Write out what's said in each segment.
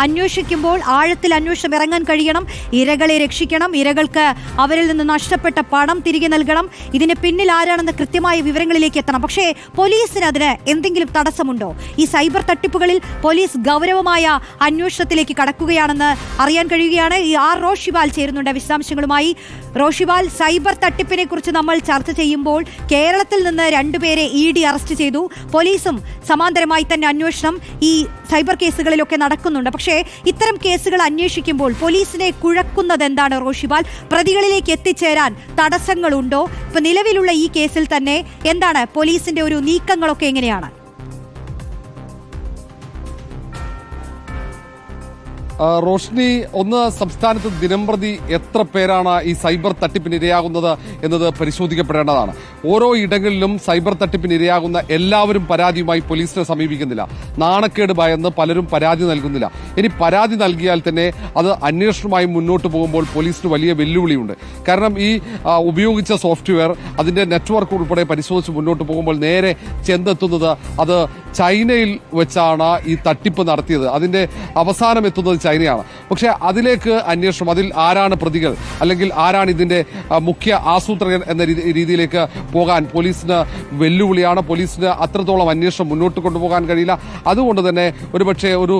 അന്വേഷിക്കുമ്പോൾ ആഴത്തിൽ അന്വേഷണം ഇറങ്ങാൻ കഴിയണം. ഇരകളെ രക്ഷിക്കണം. ഇരകൾക്ക് അവരിൽ നിന്ന് നഷ്ടപ്പെട്ട പണം തിരികെ നൽകണം. ഇതിന് പിന്നിൽ ആരാണെന്ന് കൃത്യമായ വിവരങ്ങളിലേക്ക് എത്തണം. പക്ഷേ പോലീസിന് അതിന് എന്തെങ്കിലും തടസ്സമുണ്ടോ? ഈ സൈബർ തട്ടിപ്പുകളിൽ പോലീസ് ഗൗരവമായ അന്വേഷണത്തിലേക്ക് കടക്കുകയാണെന്ന് അറിയാൻ കഴിയുകയാണ്. ഈ ആർ റോഷിബാൽ ചേരുന്നുണ്ട് വിശദാംശങ്ങളുമായി. റോഷിബാൽ സൈബർ തട്ടിപ്പിനെ കുറിച്ച് നമ്മൾ ചർച്ച ചെയ്യുമ്പോൾ കേരളത്തിൽ നിന്ന് രണ്ടുപേരെ ഇ ഡി അറസ്റ്റ് ചെയ്തു. പോലീസും സമാന്തരമായി തന്നെ അന്വേഷണം. ഈ സൈബർ കേസുകളിലൊക്കെ നടക്കുന്നുണ്ട്. പക്ഷേ ഇത്തരം കേസുകൾ അന്വേഷിക്കുമ്പോൾ പോലീസിനെ കുഴക്കുന്നത് എന്താണ് റോഷിബാൽ? പ്രതികളിലേക്ക് എത്തിച്ചേരാൻ തടസ്സങ്ങളുണ്ടോ? ഇപ്പൊ നിലവിലുള്ള ഈ കേസിൽ തന്നെ എന്താണ് പോലീസിന്റെ ഒരു നീക്കങ്ങളൊക്കെ എങ്ങനെയാണ്? റോഷ്നി ഒന്ന് സംസ്ഥാനത്ത് ദിനംപ്രതി എത്ര പേരാണ് ഈ സൈബർ തട്ടിപ്പിന് ഇരയാകുന്നത് എന്നത് പരിശോധിക്കപ്പെടേണ്ടതാണ്. ഓരോ ഇടങ്ങളിലും സൈബർ തട്ടിപ്പിന് ഇരയാകുന്ന എല്ലാവരും പരാതിയുമായി പോലീസിനെ സമീപിക്കുന്നില്ല. നാണക്കേട് ഭയന്ന് പലരും പരാതി നൽകുന്നില്ല. ഇനി പരാതി നൽകിയാൽ തന്നെ അത് അന്വേഷണവുമായി മുന്നോട്ട് പോകുമ്പോൾ പോലീസിന് വലിയ വെല്ലുവിളിയുണ്ട്. കാരണം ഈ ഉപയോഗിച്ച സോഫ്റ്റ്വെയർ അതിന്റെ നെറ്റ്വർക്ക് ഉൾപ്പെടെ പരിശോധിച്ച് മുന്നോട്ട് പോകുമ്പോൾ നേരെ ചെന്നെത്തുന്നത് അത് ചൈനയിൽ വെച്ചാണ് ഈ തട്ടിപ്പ് നടത്തിയത്. അതിന്റെ അവസാനം എത്തുന്നത് ചൈനയാണ്. പക്ഷേ അതിലേക്ക് അന്വേഷണം അതിൽ ആരാണ് പ്രതികൾ അല്ലെങ്കിൽ ആരാണ് ഇതിന്റെ മുഖ്യ ആസൂത്രകൻ എന്ന രീതിയിലേക്ക് പോകാൻ പോലീസിന് വെല്ലുവിളിയാണ്. പോലീസിന് അത്രത്തോളം അന്വേഷണം മുന്നോട്ട് കൊണ്ടുപോകാൻ കഴിയില്ല. അതുകൊണ്ട് തന്നെ ഒരുപക്ഷെ ഒരു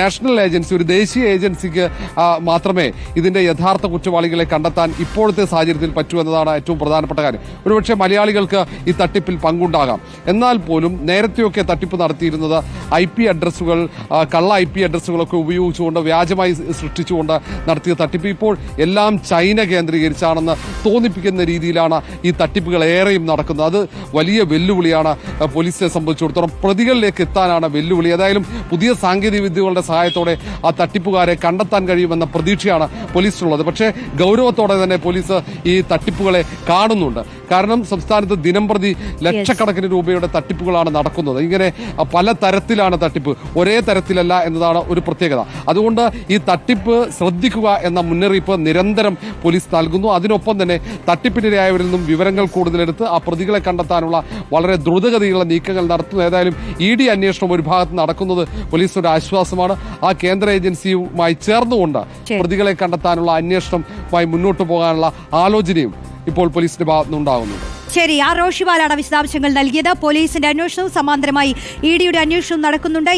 നാഷണൽ ഏജൻസി ഒരു ദേശീയ ഏജൻസിക്ക് മാത്രമേ ഇതിന്റെ യഥാർത്ഥ കുറ്റവാളികളെ കണ്ടെത്താൻ ഇപ്പോഴത്തെ സാഹചര്യത്തിൽ പറ്റൂ എന്നതാണ് ഏറ്റവും പ്രധാനപ്പെട്ട കാര്യം. ഒരുപക്ഷെ മലയാളികൾക്ക് ഈ തട്ടിപ്പിൽ പങ്കുണ്ടാകാം. എന്നാൽ പോലും നേരത്തെയൊക്കെ തട്ടിപ്പ് നടത്തിയിരുന്നത് ഐ പി അഡ്രസ്സുകൾ കള്ള ഐ പി അഡ്രസ്സുകളൊക്കെ ഉപയോഗിച്ചുകൊണ്ട് വ്യാജമായി സൃഷ്ടിച്ചുകൊണ്ട് നടത്തിയ തട്ടിപ്പ് ഇപ്പോൾ എല്ലാം ചൈന കേന്ദ്രീകരിച്ചാണെന്ന് തോന്നിപ്പിക്കുന്ന രീതിയിലാണ് ഈ തട്ടിപ്പുകൾ ഏറെയും നടക്കുന്നത്. അത് വലിയ വെല്ലുവിളിയാണ് പോലീസിനെ സംബന്ധിച്ചിടത്തോളം പ്രതികളിലേക്ക് എത്താനാണ് വെല്ലുവിളി. ഏതായാലും പുതിയ സാങ്കേതിക വിദ്യകളുടെ സഹായത്തോടെ ആ തട്ടിപ്പുകാരെ കണ്ടെത്താൻ കഴിയുമെന്ന പ്രതീക്ഷയാണ് പോലീസിനുള്ളത്. പക്ഷേ ഗൗരവത്തോടെ തന്നെ പോലീസ് ഈ തട്ടിപ്പുകളെ കാണുന്നുണ്ട്. കാരണം സംസ്ഥാനത്ത് ദിനം പ്രതി ലക്ഷക്കണക്കിന് രൂപയുടെ തട്ടിപ്പുകളാണ് നടക്കുന്നത്. ഇങ്ങനെ പല തരത്തിലാണ് തട്ടിപ്പ്. ഒരേ തരത്തിലല്ല എന്നതാണ് ഒരു പ്രത്യേകത. അതുകൊണ്ട് ഈ തട്ടിപ്പ് ശ്രദ്ധിക്കുക എന്ന മുന്നറിയിപ്പ് നിരന്തരം പോലീസ് നൽകുന്നു. അതിനൊപ്പം തന്നെ തട്ടിപ്പിനിരയായവരിൽ നിന്നും വിവരങ്ങൾ കൂടുതലെടുത്ത് ആ പ്രതികളെ കണ്ടെത്താനുള്ള വളരെ ദ്രുതഗതിയിലുള്ള നീക്കങ്ങൾ നടത്തുന്നു. ഏതായാലും ഇ ഡി അന്വേഷണം ഒരു ഭാഗത്ത് നടക്കുന്നത് പോലീസിന്റെ ആശ്വാസമാണ്. ആ കേന്ദ്ര ഏജൻസിയുമായി ചേർന്നുകൊണ്ട് പ്രതികളെ കണ്ടെത്താനുള്ള അന്വേഷണവുമായി മുന്നോട്ട് പോകാനുള്ള ആലോചനയും ഇപ്പോൾ പോലീസിന്റെ ഭാഗത്തുനിന്നുണ്ടാകുന്നുണ്ട് ശരി ആ റോഷിവാലാണ് വിശദാംശങ്ങൾ നൽകിയത്. പോലീസിന്റെ അന്വേഷണവും സമാന്തരമായി ഇ ഡിയുടെ അന്വേഷണവും നടക്കുന്നുണ്ട്.